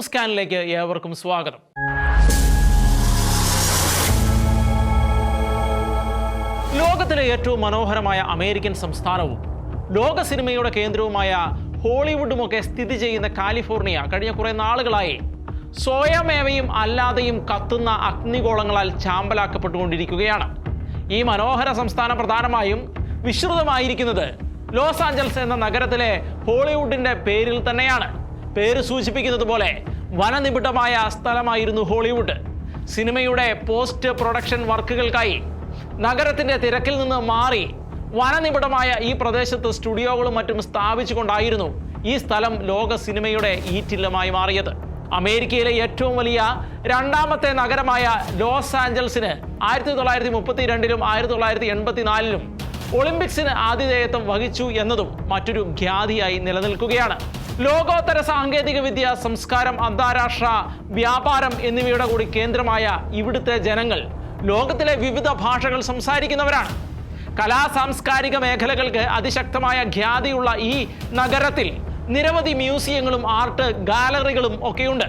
News സ്കാനിലേക്ക് ഏവർക്കും സ്വാഗതം. ലോകത്തിലെ ഏറ്റവും മനോഹരമായ അമേരിക്കൻ സംസ്ഥാനവും ലോക സിനിമയുടെ കേന്ദ്രവുമായ ഹോളിവുഡുമൊക്കെ സ്ഥിതി ചെയ്യുന്ന കാലിഫോർണിയ കഴിഞ്ഞ കുറേ നാളുകളായി സ്വയമേവയും അല്ലാതെയും കത്തുന്ന അഗ്നിഗോളങ്ങളാൽ ചാമ്പലാക്കപ്പെട്ടുകൊണ്ടിരിക്കുകയാണ്. ഈ മനോഹര സംസ്ഥാനം പ്രധാനമായും വിശ്രുതമായിരിക്കുന്നത് ലോസ് ആഞ്ചൽസ് എന്ന നഗരത്തിലെ ഹോളിവുഡിന്റെ പേരിൽ തന്നെയാണ്. പേര് സൂചിപ്പിക്കുന്നത് പോലെ വനനിബിഡമായ സ്ഥലമായിരുന്നു ഹോളിവുഡ്. സിനിമയുടെ പോസ്റ്റ് പ്രൊഡക്ഷൻ വർക്കുകൾക്കായി നഗരത്തിന്റെ തിരക്കിൽ നിന്ന് മാറി വനനിബിഡമായ ഈ പ്രദേശത്ത് സ്റ്റുഡിയോകളും മറ്റും സ്ഥാപിച്ചുകൊണ്ടായിരുന്നു ഈ സ്ഥലം ലോക സിനിമയുടെ ഈറ്റില്ലമായി മാറിയത്. അമേരിക്കയിലെ ഏറ്റവും വലിയ രണ്ടാമത്തെ നഗരമായ ലോസ് ആഞ്ചൽസിന് ആയിരത്തി തൊള്ളായിരത്തി മുപ്പത്തി രണ്ടിലും ആയിരത്തി തൊള്ളായിരത്തി എൺപത്തിനാലിലും ഒളിമ്പിക്സിന് ആതിഥേയത്വം വഹിച്ചു എന്നതും മറ്റൊരു ഖ്യാതിയായി നിലനിൽക്കുകയാണ്. ലോകോത്തര സാങ്കേതിക വിദ്യ സംസ്കാരം അന്താരാഷ്ട്ര വ്യാപാരം എന്നിവയുടെ കൂടി കേന്ദ്രമായ ഇവിടുത്തെ ജനങ്ങൾ ലോകത്തിലെ വിവിധ ഭാഷകൾ സംസാരിക്കുന്നവരാണ്. കലാ സാംസ്കാരിക മേഖലകൾക്ക് അതിശക്തമായ ഖ്യാതിയുള്ള ഈ നഗരത്തിൽ നിരവധി മ്യൂസിയങ്ങളും ആർട്ട് ഗാലറികളും ഒക്കെയുണ്ട്.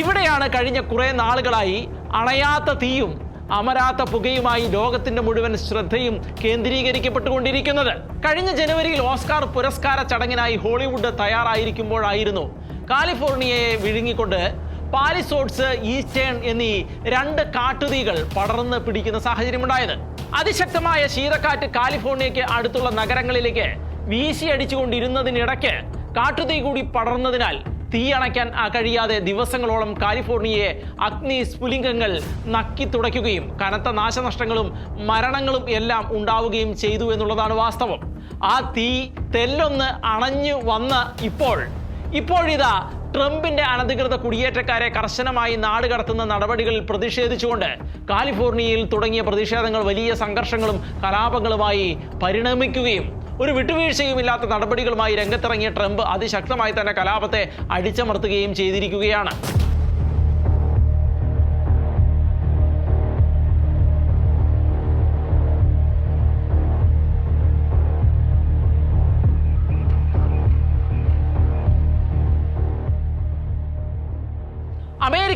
ഇവിടെയാണ് കഴിഞ്ഞ കുറേ നാളുകളായി അണയാത്ത തീയും അമരാത്ത പുകയുമായി ലോകത്തിന്റെ മുഴുവൻ ശ്രദ്ധയും കേന്ദ്രീകരിക്കപ്പെട്ടുകൊണ്ടിരിക്കുന്നത്. കഴിഞ്ഞ ജനുവരിയിൽ ഓസ്കാർ പുരസ്കാര ചടങ്ങിനായി ഹോളിവുഡ് തയ്യാറായിരിക്കുമ്പോഴായിരുന്നു കാലിഫോർണിയയെ വിഴുങ്ങിക്കൊണ്ട് പാലിസോട്സ് ഈസ്റ്റേൺ എന്നീ രണ്ട് കാട്ടുതീകൾ പടർന്ന് പിടിക്കുന്ന സാഹചര്യമുണ്ടായത്. അതിശക്തമായ ശീതക്കാറ്റ് കാലിഫോർണിയയ്ക്ക് അടുത്തുള്ള നഗരങ്ങളിലേക്ക് വീശിയടിച്ചുകൊണ്ടിരുന്നതിനിടയ്ക്ക് കാട്ടുതീ കൂടി പടർന്നതിനാൽ തീ അണയ്ക്കാൻ കഴിയാതെ ദിവസങ്ങളോളം കാലിഫോർണിയയെ അഗ്നി സ്ഫുലിംഗങ്ങൾ നക്കി തുടയ്ക്കുകയും കനത്ത നാശനഷ്ടങ്ങളും മരണങ്ങളും എല്ലാം ഉണ്ടാവുകയും ചെയ്തു എന്നുള്ളതാണ് വാസ്തവം. ആ തീ തെല്ലൊന്ന് അണഞ്ഞു വന്ന ഇപ്പോൾ ഇപ്പോഴിതാ ട്രംപിന്റെ അനധികൃത കുടിയേറ്റക്കാരെ കർശനമായി നാട് കടത്തുന്ന നടപടികളിൽ പ്രതിഷേധിച്ചുകൊണ്ട് കാലിഫോർണിയയിൽ തുടങ്ങിയ പ്രതിഷേധങ്ങൾ വലിയ സംഘർഷങ്ങളും കലാപങ്ങളുമായി പരിണമിക്കുകയും ഒരു വിട്ടുവീഴ്ചയും ഇല്ലാത്ത നടപടികളുമായി രംഗത്തിറങ്ങിയ ട്രംപ് അതിശക്തമായി തന്നെ കലാപത്തെ അടിച്ചമർത്തുകയും ചെയ്തിരിക്കുകയാണ്.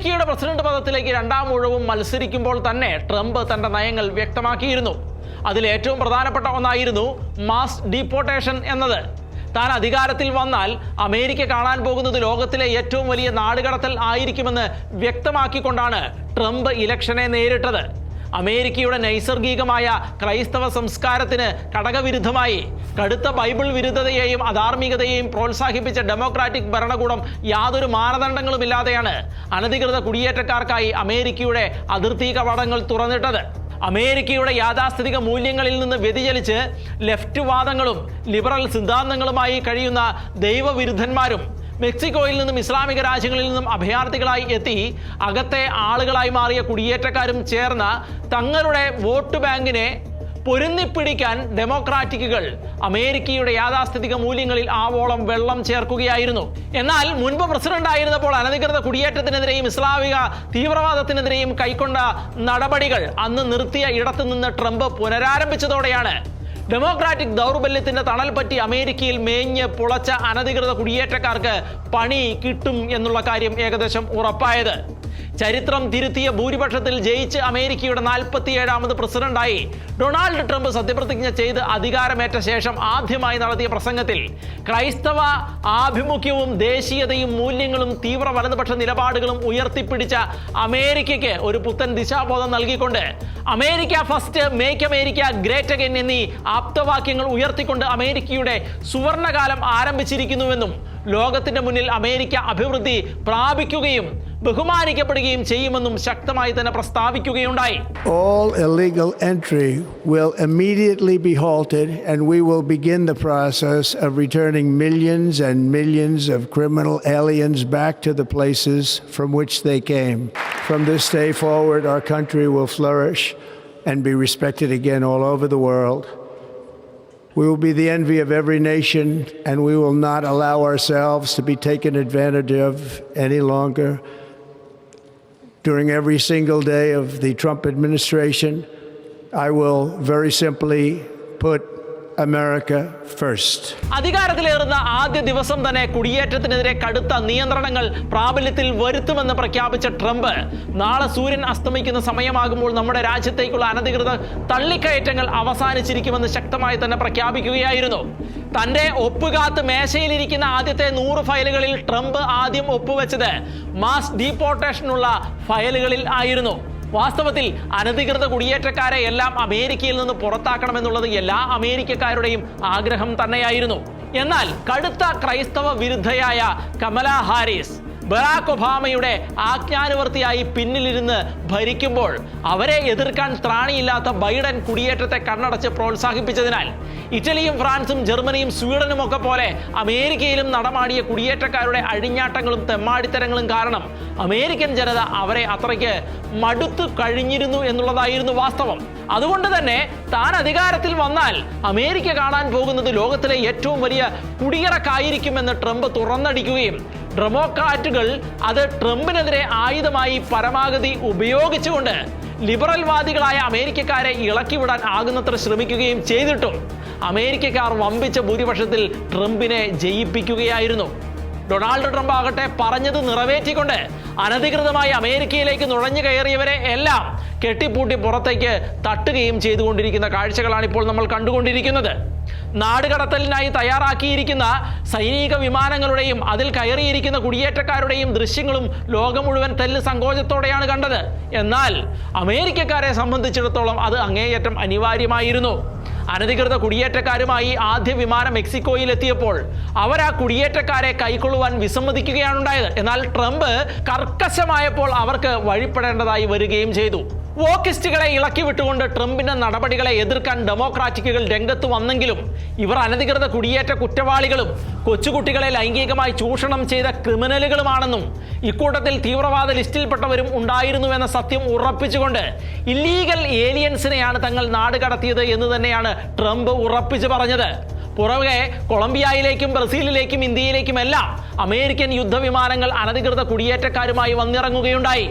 അമേരിക്കയുടെ പ്രസിഡന്റ് പദത്തിലേക്ക് രണ്ടാം ഊഴവും മത്സരിക്കുമ്പോൾ തന്നെ ട്രംപ് തന്റെ നയങ്ങൾ വ്യക്തമാക്കിയിരുന്നു. അതിൽ ഏറ്റവും പ്രധാനപ്പെട്ട ഒന്നായിരുന്നു മാസ് ഡീപ്പോർട്ടേഷൻ എന്നത്. താൻ അധികാരത്തിൽ വന്നാൽ അമേരിക്ക കാണാൻ പോകുന്നത് ലോകത്തിലെ ഏറ്റവും വലിയ നാടുകടത്തൽ ആയിരിക്കുമെന്ന് വ്യക്തമാക്കിക്കൊണ്ടാണ് ട്രംപ് ഇലക്ഷനെ നേരിട്ടത്. അമേരിക്കയുടെ നൈസർഗികമായ ക്രൈസ്തവ സംസ്കാരത്തിന് ഘടകവിരുദ്ധമായി കടുത്ത ബൈബിൾ വിരുദ്ധതയെയും അധാർമികതയെയും പ്രോത്സാഹിപ്പിച്ച ഡെമോക്രാറ്റിക് ഭരണകൂടം യാതൊരു മാനദണ്ഡങ്ങളും ഇല്ലാതെയാണ് അനധികൃത കുടിയേറ്റക്കാർക്കായി അമേരിക്കയുടെ അതിർത്തി കവാടങ്ങൾ തുറന്നിട്ടത്. അമേരിക്കയുടെ യാഥാസ്ഥിതിക മൂല്യങ്ങളിൽ നിന്ന് വ്യതിചലിച്ച് ലെഫ്റ്റ് വാദങ്ങളും ലിബറൽ സിദ്ധാന്തങ്ങളുമായി കഴിയുന്ന ദൈവവിരുദ്ധന്മാരും മെക്സിക്കോയിൽ നിന്നും ഇസ്ലാമിക രാജ്യങ്ങളിൽ നിന്നും അഭയാർത്ഥികളായി എത്തി അകത്തെ ആളുകളായി മാറിയ കുടിയേറ്റക്കാരും ചേർന്ന തങ്ങളുടെ വോട്ട് ബാങ്കിനെ പൊരുന്നിപ്പിടിക്കാൻ ഡെമോക്രാറ്റിക്കുകൾ അമേരിക്കയുടെ യാഥാസ്ഥിതിക മൂല്യങ്ങളിൽ ആവോളം വെള്ളം ചേർക്കുകയായിരുന്നു. എന്നാൽ മുൻപ് പ്രസിഡന്റ് ആയിരുന്നപ്പോൾ അനധികൃത കുടിയേറ്റത്തിനെതിരെയും ഇസ്ലാമിക തീവ്രവാദത്തിനെതിരെയും കൈക്കൊണ്ട നടപടികൾ അന്ന് നിർത്തിയ ഇടത്തുനിന്ന് ട്രംപ് പുനരാരംഭിച്ചതോടെയാണ്. ഡെമോക്രാറ്റിക് ദൗർബല്യത്തിന്റെ തണൽ പറ്റി അമേരിക്കയിൽ മേഞ്ഞ് പുളച്ച അനധികൃത കുടിയേറ്റക്കാർക്ക് പണി കിട്ടും എന്നുള്ള കാര്യം ഏകദേശം ഉറപ്പായത്. ചരിത്രം തിരുത്തിയ ഭൂരിപക്ഷത്തിൽ ജയിച്ച് അമേരിക്കയുടെ നാൽപ്പത്തിയേഴാമത് പ്രസിഡന്റായി ഡൊണാൾഡ് ട്രംപ് സത്യപ്രതിജ്ഞ ചെയ്ത് അധികാരമേറ്റ ശേഷം ആദ്യമായി നടത്തിയ പ്രസംഗത്തിൽ ക്രൈസ്തവ ആഭിമുഖ്യവും ദേശീയതയും മൂല്യങ്ങളും തീവ്ര വലതുപക്ഷ നിലപാടുകളും ഉയർത്തിപ്പിടിച്ച അമേരിക്കയ്ക്ക് ഒരു പുത്തൻ ദിശാബോധം നൽകിക്കൊണ്ട് America first make America great again എന്നീ ആപ്തവാക്യങ്ങൾ ഉയർത്തിക്കൊണ്ട് അമേരിക്കയുടെ സുവർണകാലം ആരംഭിച്ചിരിക്കുന്നുവെന്നും ലോകത്തിന്റെ മുന്നിൽ അമേരിക്ക അഭിവൃദ്ധി പ്രാപിക്കുകയും ബഹുമാനിക്കപ്പെടുകയും ചെയ്യുമെന്നും ശക്തമായി തന്നെ പ്രസ്താവിക്കുകയുണ്ടായി All illegal entry will immediately be halted, and we will begin the process of returning millions and millions of criminal aliens back to the places from which they came. From this day forward, our country will flourish and be respected again all over the world. We will be the envy of every nation, and we will not allow ourselves to be taken advantage of any longer. During every single day of the Trump administration, I will very simply put America first അധികാരത്തിലേറുന്ന ആദ്യ ദിവസം തന്നെ കുടിയേറ്റത്തിനെതിരെ കടുത്ത നിയന്ത്രണങ്ങൾ പ്രാബല്യത്തിൽ വരുത്തുമെന്ന് പ്രഖ്യാപിച്ച Trump. നാളെ സൂര്യൻ അസ്തമിക്കുന്ന സമയമാകുമ്പോൾ നമ്മുടെ രാജ്യത്തേക്കുള്ള അനധികൃത തള്ളിക്കയറ്റങ്ങൾ അവസാനിച്ചിരിക്കുമെന്ന് ശക്തമായി തന്നെ പ്രഖ്യാപിക്കുകയായിരുന്നു. തന്റെ ഒപ്പുകാത്ത് മേശയിലിരിക്കുന്ന ആദ്യത്തെ നൂറ് ഫയലുകളിൽ ട്രംപ് ആദ്യം ഒപ്പുവെച്ചത്. മാസ് ഡീപ്പോർട്ടേഷനുള്ള ഫയലുകളിൽ ആയിരുന്നു. വാസ്തവത്തിൽ അനധികൃത കുടിയേറ്റക്കാരെ എല്ലാം അമേരിക്കയിൽ നിന്ന് പുറത്താക്കണമെന്നുള്ളത് എല്ലാ അമേരിക്കക്കാരുടെയും ആഗ്രഹം തന്നെയായിരുന്നു. എന്നാൽ കടുത്ത ക്രൈസ്തവ വിരുദ്ധയായ കമല ഹാരിസ് ബറാക് ഒബാമയുടെ ആജ്ഞാനുവർത്തിയായി പിന്നിലിരുന്ന് ഭരിക്കുമ്പോൾ അവരെ എതിർക്കാൻ ത്രാണിയില്ലാത്ത ബൈഡൻ കുടിയേറ്റത്തെ കണ്ണടച്ച് പ്രോത്സാഹിപ്പിച്ചതിനാൽ ഇറ്റലിയും ഫ്രാൻസും ജർമ്മനിയും സ്വീഡനും ഒക്കെ പോലെ അമേരിക്കയിലും നടമാടിയ കുടിയേറ്റക്കാരുടെ അഴിഞ്ഞാട്ടങ്ങളും തെമ്മാടിത്തരങ്ങളും കാരണം അമേരിക്കൻ ജനത അവരെ അത്രയ്ക്ക് മടുത്തു കഴിഞ്ഞിരുന്നു എന്നുള്ളതായിരുന്നു വാസ്തവം. അതുകൊണ്ട് തന്നെ താൻ അധികാരത്തിൽ വന്നാൽ അമേരിക്ക കാണാൻ പോകുന്നത് ലോകത്തിലെ ഏറ്റവും വലിയ കുടിയിറക്കായിരിക്കുമെന്ന് ട്രംപ് തുറന്നടിക്കുകയും ഡെമോക്രാറ്റുകൾ അത് ട്രംപിനെതിരെ ആയുധമായി പരമാഗതി ഉപയോഗിച്ചുകൊണ്ട് ലിബറൽവാദികളായ അമേരിക്കക്കാരെ ഇളക്കിവിടാൻ ആകുന്നത്ര ശ്രമിക്കുകയും ചെയ്തിട്ടും അമേരിക്കക്കാർ വമ്പിച്ച ഭൂരിപക്ഷത്തിൽ ട്രംപിനെ ജയിപ്പിക്കുകയായിരുന്നു. ഡൊണാൾഡ് ട്രംപ് ആകട്ടെ പറഞ്ഞത് നിറവേറ്റിക്കൊണ്ട് അനധികൃതമായി അമേരിക്കയിലേക്ക് നുഴഞ്ഞു കയറിയവരെ എല്ലാം കെട്ടിപ്പൂട്ടി പുറത്തേക്ക് തട്ടുകയും ചെയ്തുകൊണ്ടിരിക്കുന്ന കാഴ്ചകളാണ് ഇപ്പോൾ നമ്മൾ കണ്ടുകൊണ്ടിരിക്കുന്നത്. നാടുകടത്തലിനായി തയ്യാറാക്കിയിരിക്കുന്ന സൈനിക വിമാനങ്ങളുടെയും അതിൽ കയറിയിരിക്കുന്ന കുടിയേറ്റക്കാരുടെയും ദൃശ്യങ്ങളും ലോകം മുഴുവൻ തെല്ല് സങ്കോചത്തോടെയാണ് കണ്ടത്. എന്നാൽ അമേരിക്കക്കാരെ സംബന്ധിച്ചിടത്തോളം അത് അങ്ങേയറ്റം അനിവാര്യമായിരുന്നു. അനധികൃത കുടിയേറ്റക്കാരുമായി ആദ്യ വിമാനം മെക്സിക്കോയിൽ എത്തിയപ്പോൾ അവർ ആ കുടിയേറ്റക്കാരെ കൈക്കൊള്ളുവാൻ വിസമ്മതിക്കുകയാണ് ഉണ്ടായത് എന്നാൽ ട്രംപ് കർക്കശമായപ്പോൾ അവർക്ക് വഴിപ്പെടേണ്ടതായി വരികയും ചെയ്തു. വോക്കിസ്റ്റുകളെ ഇളക്കി വിട്ടുകൊണ്ട് ട്രംപിന്റെ നടപടികളെ എതിർക്കാൻ ഡെമോക്രാറ്റിക്കുകൾ രംഗത്ത് വന്നെങ്കിലും ഇവർ അനധികൃത കുടിയേറ്റ കുറ്റവാളികളും കൊച്ചുകുട്ടികളെ ലൈംഗികമായി ചൂഷണം ചെയ്ത ക്രിമിനലുകളുമാണെന്നും ഇക്കൂട്ടത്തിൽ തീവ്രവാദ ലിസ്റ്റിൽപ്പെട്ടവരും ഉണ്ടായിരുന്നുവെന്ന സത്യം ഉറപ്പിച്ചുകൊണ്ട് ഇല്ലീഗൽ ഏലിയൻസിനെയാണ് തങ്ങൾ നാട് കടത്തിയത് എന്ന് തന്നെയാണ് ട്രംപ് ഉറപ്പിച്ചു പറഞ്ഞത്. പുറകെ കൊളംബിയയിലേക്കും ബ്രസീലിലേക്കും ഇന്ത്യയിലേക്കുമെല്ലാം അമേരിക്കൻ യുദ്ധവിമാനങ്ങൾ അനധികൃത കുടിയേറ്റക്കാരുമായി വന്നിറങ്ങുകയുണ്ടായി.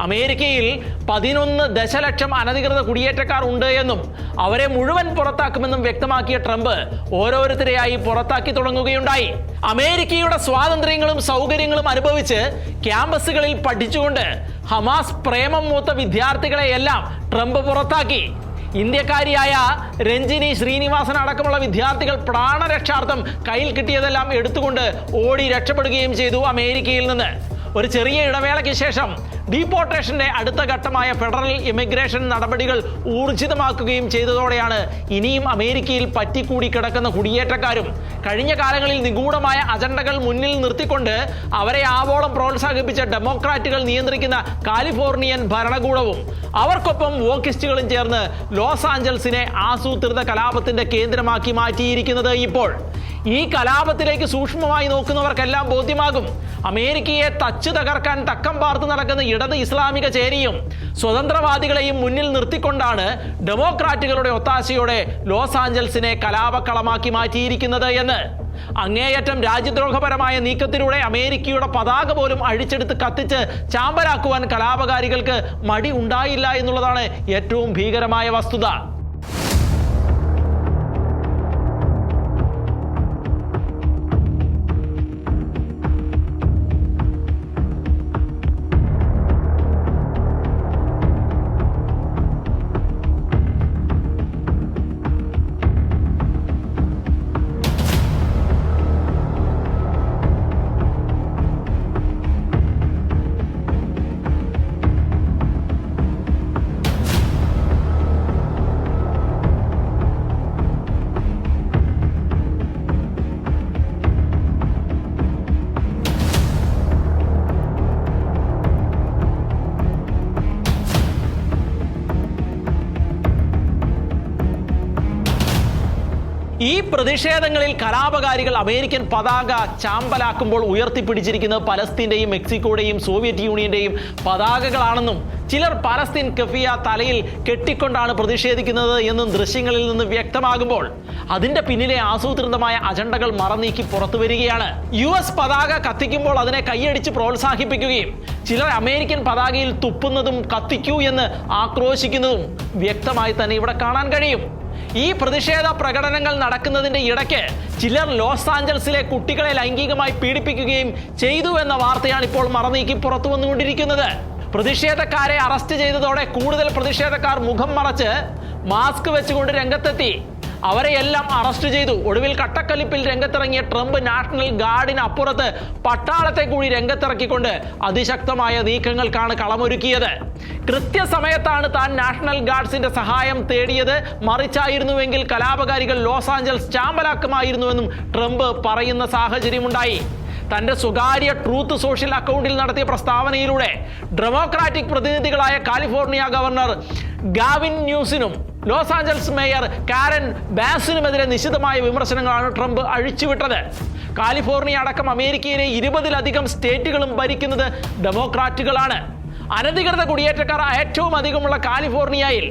അമേരിക്കയിൽ പതിനൊന്ന് ദശലക്ഷം അനധികൃത കുടിയേറ്റക്കാർ ഉണ്ട് എന്നും അവരെ മുഴുവൻ പുറത്താക്കുമെന്നും വ്യക്തമാക്കിയ ട്രംപ് ഓരോരുത്തരെയായി പുറത്താക്കി തുടങ്ങുകയുണ്ടായി. അമേരിക്കയുടെ സ്വാതന്ത്ര്യങ്ങളും സൗകര്യങ്ങളും അനുഭവിച്ച് ക്യാമ്പസുകളിൽ പഠിച്ചുകൊണ്ട് ഹമാസ് പ്രേമം മൂത്ത വിദ്യാർത്ഥികളെ എല്ലാം ട്രംപ് പുറത്താക്കി. ഇന്ത്യക്കാരിയായ രഞ്ജിനി ശ്രീനിവാസൻ അടക്കമുള്ള വിദ്യാർത്ഥികൾ പ്രാണരക്ഷാർത്ഥം കയ്യിൽ കിട്ടിയതെല്ലാം എടുത്തുകൊണ്ട് ഓടി രക്ഷപ്പെടുകയും ചെയ്തു അമേരിക്കയിൽ നിന്ന്. ഒരു ചെറിയ ഇടവേളയ്ക്ക് ശേഷം ഡീപ്പോർട്ടേഷന്റെ അടുത്ത ഘട്ടമായ ഫെഡറൽ ഇമിഗ്രേഷൻ നടപടികൾ ഊർജിതമാക്കുകയും ചെയ്തതോടെയാണ് ഇനിയും അമേരിക്കയിൽ പറ്റിക്കൂടി കിടക്കുന്ന കുടിയേറ്റക്കാരും കഴിഞ്ഞ കാലങ്ങളിൽ നിഗൂഢമായ അജണ്ടകൾ മുന്നിൽ നിർത്തിക്കൊണ്ട് അവരെ ആവോളം പ്രോത്സാഹിപ്പിച്ച ഡെമോക്രാറ്റുകൾ നിയന്ത്രിക്കുന്ന കാലിഫോർണിയൻ ഭരണകൂടവും അവർക്കൊപ്പം വോക്കിസ്റ്റുകളും ചേർന്ന് ലോസ് ആഞ്ചൽസിനെ ആസൂത്രിത കലാപത്തിന്റെ കേന്ദ്രമാക്കി മാറ്റിയിരിക്കുന്നത് ഇപ്പോൾ. ഈ കലാപത്തിലേക്ക് സൂക്ഷ്മമായി നോക്കുന്നവർക്കെല്ലാം ബോധ്യമാകും. അമേരിക്കയെ തച്ചു തകർക്കാൻ തക്കം പാർത്ത് നടക്കുന്ന ഇടത് ഇസ്ലാമിക ചേരിയും സ്വതന്ത്രവാദികളെയും മുന്നിൽ നിർത്തിക്കൊണ്ടാണ് ഡെമോക്രാറ്റുകളുടെ ഒത്താശയോടെ ലോസ് ആഞ്ചൽസിനെ കലാപക്കളമാക്കി മാറ്റിയിരിക്കുന്നത് എന്ന്. അങ്ങേയറ്റം രാജ്യദ്രോഹപരമായ നീക്കത്തിലൂടെ അമേരിക്കയുടെ പതാക പോലും അഴിച്ചെടുത്ത് കത്തിച്ച് ചാമ്പലാക്കുവാൻ കലാപകാരികൾക്ക് മടി ഉണ്ടായില്ല എന്നുള്ളതാണ് ഏറ്റവും ഭീകരമായ വസ്തുത. ഈ പ്രതിഷേധങ്ങളിൽ കലാപകാരികൾ അമേരിക്കൻ പതാക ചാമ്പലാക്കുമ്പോൾ ഉയർത്തിപ്പിടിച്ചിരിക്കുന്നത് പലസ്തീന്റെയും മെക്സിക്കോയുടെയും സോവിയറ്റ് യൂണിയന്റെയും പതാകകളാണെന്നും ചിലർ പലസ്തീൻ കഫിയ തലയിൽ കെട്ടിക്കൊണ്ടാണ് പ്രതിഷേധിക്കുന്നത് എന്നും ദൃശ്യങ്ങളിൽ നിന്ന് വ്യക്തമാകുമ്പോൾ അതിന്റെ പിന്നിലെ ആസൂത്രിതമായ അജണ്ടകൾ മറനീക്കി പുറത്തു വരികയാണ്. യു എസ് പതാക കത്തിക്കുമ്പോൾ അതിനെ കൈയടിച്ച് പ്രോത്സാഹിപ്പിക്കുകയും ചിലർ അമേരിക്കൻ പതാകയിൽ തുപ്പുന്നതും കത്തിക്കൂ എന്ന് ആക്രോശിക്കുന്നതും വ്യക്തമായി തന്നെ ഇവിടെ കാണാൻ കഴിയും. ഈ പ്രതിഷേധ പ്രകടനങ്ങൾ നടക്കുന്നതിന്റെ ഇടയ്ക്ക് ചിലർ ലോസ് ആഞ്ചൽസിലെ കുട്ടികളെ ലൈംഗികമായി പീഡിപ്പിക്കുകയും ചെയ്തു എന്ന വാർത്തയാണ് ഇപ്പോൾ മറനീക്കി പുറത്തു വന്നുകൊണ്ടിരിക്കുന്നത്. പ്രതിഷേധക്കാരെ അറസ്റ്റ് ചെയ്തതോടെ കൂടുതൽ പ്രതിഷേധക്കാർ മുഖം മറച്ച് മാസ്ക് വെച്ചുകൊണ്ട് രംഗത്തെത്തി. അവരെയെല്ലാം അറസ്റ്റ് ചെയ്തു. ഒടുവിൽ കട്ടക്കലിപ്പിൽ രംഗത്തിറങ്ങിയ ട്രംപ് നാഷണൽ ഗാർഡിന് അപ്പുറത്ത് പട്ടാളത്തെ കൂടി രംഗത്തിറക്കിക്കൊണ്ട് അതിശക്തമായ നീക്കങ്ങൾക്കാണ് കളമൊരുക്കിയത്. കൃത്യസമയത്താണ് താൻ നാഷണൽ ഗാർഡ്സിന്റെ സഹായം തേടിയത്. മറിച്ചായിരുന്നുവെങ്കിൽ കലാപകാരികൾ ലോസ് ആഞ്ചൽസ് ചാമ്പലാക്കുമായിരുന്നുവെന്നും ട്രംപ് പറയുന്ന സാഹചര്യമുണ്ടായി. തന്റെ സ്വകാര്യ ട്രൂത്ത് സോഷ്യൽ അക്കൗണ്ടിൽ നടത്തിയ പ്രസ്താവനയിലൂടെ ഡെമോക്രാറ്റിക് പ്രതിനിധികളായ കാലിഫോർണിയ ഗവർണർ ഗാവിൻ ന്യൂസിനും ലോസ് ആഞ്ചൽസ് മേയർ കാരൻ ബാസിനുമെതിരെ നിശിതമായ വിമർശനങ്ങളാണ് ട്രംപ് അഴിച്ചുവിട്ടത്. കാലിഫോർണിയ അടക്കം അമേരിക്കയിലെ ഇരുപതിലധികം സ്റ്റേറ്റുകളും ഭരിക്കുന്നത് ഡെമോക്രാറ്റുകളാണ്. അനധികൃത കുടിയേറ്റക്കാർ ഏറ്റവും അധികമുള്ള കാലിഫോർണിയയിൽ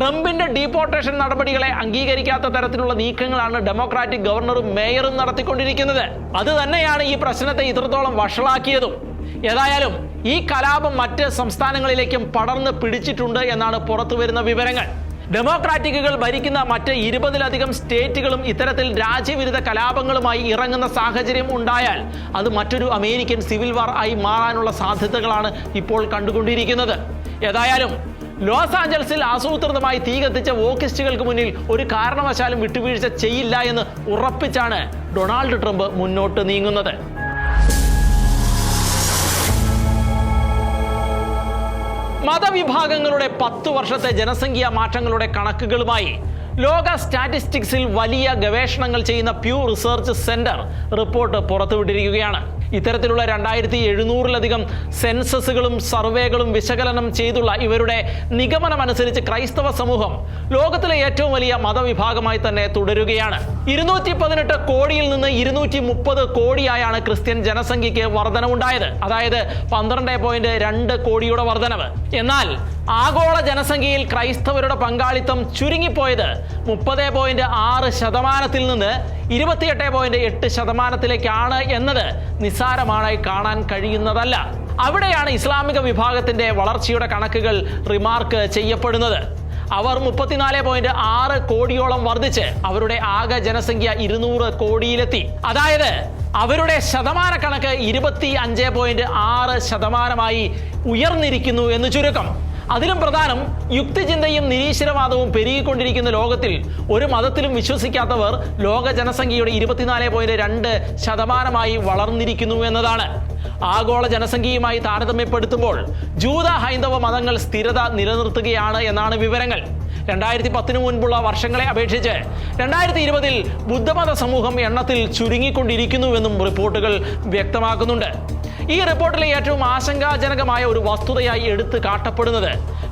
ട്രംപിന്റെ ഡീപ്പോർട്ടേഷൻ നടപടികളെ അംഗീകരിക്കാത്ത തരത്തിലുള്ള നീക്കങ്ങളാണ് ഡെമോക്രാറ്റിക് ഗവർണറും മേയറും നടത്തിക്കൊണ്ടിരിക്കുന്നത്. അത് തന്നെയാണ് ഈ പ്രശ്നത്തെ ഇത്രത്തോളം വഷളാക്കിയതും. ഏതായാലും ഈ കലാപം മറ്റ് സംസ്ഥാനങ്ങളിലേക്കും പടർന്ന് പിടിച്ചിട്ടുണ്ട് എന്നാണ് പുറത്തു വരുന്ന വിവരങ്ങൾ. ഡെമോക്രാറ്റിക്കുകൾ ഭരിക്കുന്ന മറ്റ് ഇരുപതിലധികം സ്റ്റേറ്റുകളും ഇത്തരത്തിൽ രാജ്യവിരുദ്ധ കലാപങ്ങളുമായി ഇറങ്ങുന്ന സാഹചര്യം ഉണ്ടായാൽ അത് മറ്റൊരു അമേരിക്കൻ സിവിൽ വാർ ആയി മാറാനുള്ള സാധ്യതകളാണ് ഇപ്പോൾ കണ്ടുകൊണ്ടിരിക്കുന്നത്. ഏതായാലും ലോസ് ആഞ്ചൽസിൽ ആസൂത്രിതമായി തീ കത്തിച്ച വോക്കിസ്റ്റുകൾക്ക് മുന്നിൽ ഒരു കാരണവശാലും വിട്ടുവീഴ്ച ചെയ്യില്ല എന്ന് ഉറപ്പിച്ചാണ് ഡൊണാൾഡ് ട്രംപ് മുന്നോട്ട് നീങ്ങുന്നത്. മതവിഭാഗങ്ങളുടെ പത്ത് വർഷത്തെ ജനസംഖ്യാ മാറ്റങ്ങളുടെ കണക്കുകളുമായി ലോക സ്റ്റാറ്റിസ്റ്റിക്സിൽ വലിയ ഗവേഷണങ്ങൾ ചെയ്യുന്ന പ്യൂ റിസർച്ച് സെന്റർ റിപ്പോർട്ട് പുറത്തുവിട്ടിരിക്കുകയാണ്. ഇത്തരത്തിലുള്ള രണ്ടായിരത്തി എഴുന്നൂറിലധികം സെൻസസുകളും സർവേകളും വിശകലനം ചെയ്തുള്ള ഇവരുടെ നിഗമനമനുസരിച്ച് ക്രൈസ്തവ സമൂഹം ലോകത്തിലെ ഏറ്റവും വലിയ മതവിഭാഗമായി തന്നെ തുടരുകയാണ്. ഇരുന്നൂറ്റി പതിനെട്ട് കോടിയിൽ നിന്ന് ഇരുന്നൂറ്റി മുപ്പത് കോടിയായാണ് ക്രിസ്ത്യൻ ജനസംഖ്യയ്ക്ക് വർധനവുണ്ടായത്. അതായത് പന്ത്രണ്ട് പോയിന്റ് രണ്ട് കോടിയുടെ വർധനവ്. എന്നാൽ ആഗോള ജനസംഖ്യയിൽ ക്രൈസ്തവരുടെ പങ്കാളിത്തം ചുരുങ്ങിപ്പോയത് മുപ്പത് പോയിന്റ് ആറ് ശതമാനത്തിൽ നിന്ന് ഇരുപത്തിയെട്ട് പോയിന്റ് എട്ട് ശതമാനത്തിലേക്കാണ് എന്നത് നിസ്സാരമായി കാണാൻ കഴിയുന്നതല്ല. അവിടെയാണ് ഇസ്ലാമിക വിഭാഗത്തിന്റെ വളർച്ചയുടെ കണക്കുകൾ റിമാർക്ക് ചെയ്യപ്പെടുന്നത്. അവർ മുപ്പത്തിനാല് പോയിന്റ് ആറ് കോടിയോളം വർദ്ധിച്ച് അവരുടെ ആകെ ജനസംഖ്യ ഇരുന്നൂറ് കോടിയിലെത്തി. അതായത് അവരുടെ ശതമാന കണക്ക് ഇരുപത്തി അഞ്ച് പോയിന്റ് ആറ് ശതമാനമായി ഉയർന്നിരിക്കുന്നു എന്ന് ചുരുക്കം. അതിലും പ്രധാനം യുക്തിചിന്തയും നിരീശ്വരവാദവും പെരുകിക്കൊണ്ടിരിക്കുന്ന ലോകത്തിൽ ഒരു മതത്തിലും വിശ്വസിക്കാത്തവർ ലോക ജനസംഖ്യയുടെ ഇരുപത്തിനാല് പോയിന്റ് രണ്ട് ശതമാനമായി വളർന്നിരിക്കുന്നു എന്നതാണ്. ആഗോള ജനസംഖ്യയുമായി താരതമ്യപ്പെടുത്തുമ്പോൾ ജൂത ഹൈന്ദവ മതങ്ങൾ സ്ഥിരത നിലനിർത്തുകയാണ് എന്നാണ് വിവരങ്ങൾ. രണ്ടായിരത്തി പത്തിന് മുൻപുള്ള വർഷങ്ങളെ അപേക്ഷിച്ച് രണ്ടായിരത്തി ഇരുപതിൽ ബുദ്ധമത സമൂഹം എണ്ണത്തിൽ ചുരുങ്ങിക്കൊണ്ടിരിക്കുന്നുവെന്നും റിപ്പോർട്ടുകൾ വ്യക്തമാക്കുന്നുണ്ട്. ഈ റിപ്പോർട്ടിലെ ഏറ്റവും ആശങ്കാജനകമായ ഒരു വസ്തുതയായി എടുത്തു കാട്ടപ്പെടുന്നത്.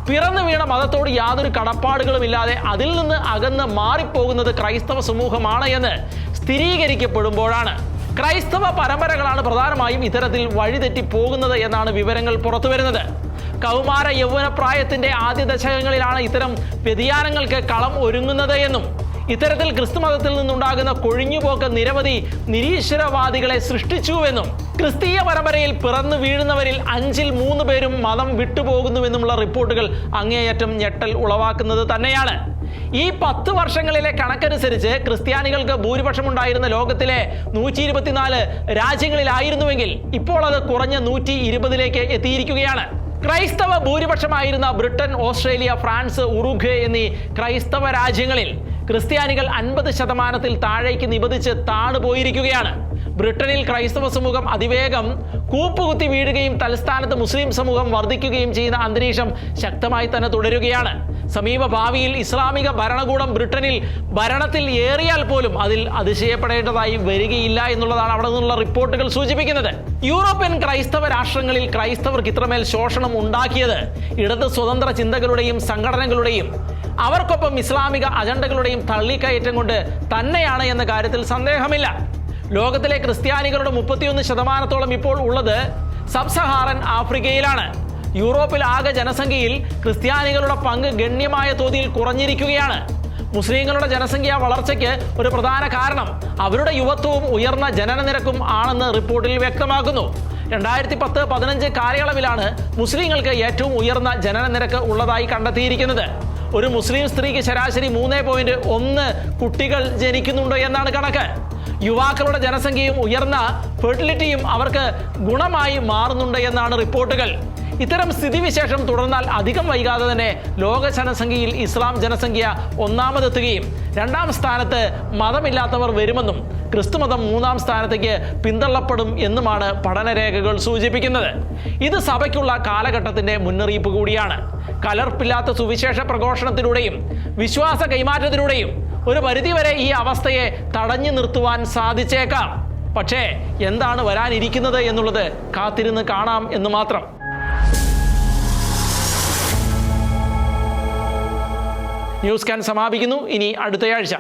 പിറന്നു വീണ മതത്തോട് യാതൊരു കടപ്പാടുകളും ഇല്ലാതെ അതിൽ നിന്ന് അകന്ന് മാറിപ്പോകുന്നത് ക്രൈസ്തവ സമൂഹമാണ് എന്ന് സ്ഥിരീകരിക്കപ്പെടുമ്പോഴാണ്. ക്രൈസ്തവ പരമ്പരകളാണ് പ്രധാനമായും ഇത്തരത്തിൽ വഴിതെറ്റി പോകുന്നത് എന്നാണ് വിവരങ്ങൾ പുറത്തുവരുന്നത് കൗമാര യൗവനപ്രായത്തിന്റെ ആദ്യ ദശകങ്ങളിലാണ് ഇത്തരം വ്യതിയാനങ്ങൾക്ക് കളം ഒരുങ്ങുന്നത് എന്നും ഇത്തരത്തിൽ ക്രിസ്തു മതത്തിൽ നിന്നുണ്ടാകുന്ന കൊഴിഞ്ഞുപോക്ക് നിരവധി നിരീശ്വരവാദികളെ സൃഷ്ടിച്ചുവെന്നും ക്രിസ്തീയ പരമ്പരയിൽ പിറന്നു വീഴുന്നവരിൽ അഞ്ചിൽ മൂന്ന് പേരും മതം വിട്ടുപോകുന്നുവെന്നുമുള്ള റിപ്പോർട്ടുകൾ അങ്ങേയറ്റം ഞെട്ടൽ ഉളവാക്കുന്നത് തന്നെയാണ്. ഈ പത്ത് വർഷങ്ങളിലെ കണക്കനുസരിച്ച് ക്രിസ്ത്യാനികൾക്ക് ഭൂരിപക്ഷമുണ്ടായിരുന്ന ലോകത്തിലെ നൂറ്റി ഇരുപത്തിനാല് രാജ്യങ്ങളിലായിരുന്നുവെങ്കിൽ ഇപ്പോൾ അത് കുറഞ്ഞ നൂറ്റി ഇരുപതിലേക്ക് എത്തിയിരിക്കുകയാണ്. ക്രൈസ്തവ ഭൂരിപക്ഷമായിരുന്ന ബ്രിട്ടൻ ഓസ്ട്രേലിയ ഫ്രാൻസ് ഉറുഗ്വേ എന്നീ ക്രൈസ്തവ രാജ്യങ്ങളിൽ ക്രിസ്ത്യാനികൾ അൻപത് ശതമാനത്തിൽ താഴേക്ക് നിബന്ധിച്ച് താണുപോയിരിക്കുകയാണ് ബ്രിട്ടനിൽ ക്രൈസ്തവ സമൂഹം അതിവേഗം കൂപ്പുകുത്തി വീഴുകയും തലസ്ഥാനത്ത് മുസ്ലിം സമൂഹം വർദ്ധിക്കുകയും ചെയ്യുന്ന അന്തരീക്ഷം ശക്തമായി തന്നെ തുടരുകയാണ്. സമീപ ഭാവിയിൽ ഇസ്ലാമിക ഭരണകൂടം ബ്രിട്ടനിൽ ഭരണത്തിൽ ഏറിയാൽ പോലും അതിൽ അതിശയപ്പെടേണ്ടതായി വരികയില്ല എന്നുള്ളതാണ് അവിടെ നിന്നുള്ള റിപ്പോർട്ടുകൾ സൂചിപ്പിക്കുന്നത്. യൂറോപ്യൻ ക്രൈസ്തവ രാഷ്ട്രങ്ങളിൽ ക്രൈസ്തവർക്ക് ഇത്രമേൽ ശോഷണം ഉണ്ടാക്കിയത് ഇടത് സ്വതന്ത്ര ചിന്തകളുടെയും സംഘടനകളുടെയും അവർക്കൊപ്പം ഇസ്ലാമിക അജണ്ടകളുടെയും തള്ളിക്കയറ്റം കൊണ്ട് തന്നെയാണ് എന്ന കാര്യത്തിൽ സന്ദേഹമില്ല. ലോകത്തിലെ ക്രിസ്ത്യാനികളുടെ മുപ്പത്തിയൊന്ന് ശതമാനത്തോളം ഇപ്പോൾ ഉള്ളത് സബ് സഹാറൻ ആഫ്രിക്കയിലാണ്. യൂറോപ്പിൽ ആകെ ജനസംഖ്യയിൽ ക്രിസ്ത്യാനികളുടെ പങ്ക് ഗണ്യമായ തോതിൽ കുറഞ്ഞിരിക്കുകയാണ്. മുസ്ലിങ്ങളുടെ ജനസംഖ്യ വളർച്ചയ്ക്ക് ഒരു പ്രധാന കാരണം അവരുടെ യുവത്വവും ഉയർന്ന ജനന നിരക്കും ആണെന്ന് റിപ്പോർട്ടിൽ വ്യക്തമാക്കുന്നു. രണ്ടായിരത്തി പത്ത് പതിനഞ്ച് കാലയളവിലാണ് മുസ്ലിങ്ങൾക്ക് ഏറ്റവും ഉയർന്ന ജനന നിരക്ക് ഉള്ളതായി കണ്ടെത്തിയിരിക്കുന്നത്. ഒരു മുസ്ലിം സ്ത്രീക്ക് ശരാശരി മൂന്ന് പോയിന്റ് ഒന്ന് കുട്ടികൾ ജനിക്കുന്നുണ്ടോ എന്നാണ് കണക്ക്. യുവാക്കളുടെ ജനസംഖ്യയും ഉയർന്ന ഫെർട്ടിലിറ്റിയും അവർക്ക് ഗുണമായി മാറുന്നുണ്ട് എന്നാണ് റിപ്പോർട്ടുകൾ. ഇത്തരം സ്ഥിതിവിശേഷം തുടർന്നാൽ അധികം വൈകാതെ തന്നെ ലോക ജനസംഖ്യയിൽ ഇസ്ലാം ജനസംഖ്യ ഒന്നാമതെത്തുകയും രണ്ടാം സ്ഥാനത്ത് മതമില്ലാത്തവർ വരുമെന്നും ക്രിസ്തുമതം മൂന്നാം സ്ഥാനത്തേക്ക് പിന്തള്ളപ്പെടും എന്നുമാണ് പഠനരേഖകൾ സൂചിപ്പിക്കുന്നത്. ഇത് സഭയ്ക്കുള്ള കാലഘട്ടത്തിന്റെ മുന്നറിയിപ്പ് കൂടിയാണ്. കലർപ്പില്ലാത്ത സുവിശേഷ പ്രഘോഷണത്തിലൂടെയും വിശ്വാസ കൈമാറ്റത്തിലൂടെയും ഒരു പരിധിവരെ ഈ അവസ്ഥയെ തടഞ്ഞു നിർത്തുവാൻ സാധിച്ചേക്കാം. പക്ഷേ എന്താണ് വരാനിരിക്കുന്നത് എന്നുള്ളത് കാത്തിരുന്ന് കാണാം എന്ന് മാത്രം. ന്യൂസ് ക്യാൻ സമാപിക്കുന്നു. ഇനി അടുത്തയാഴ്ച.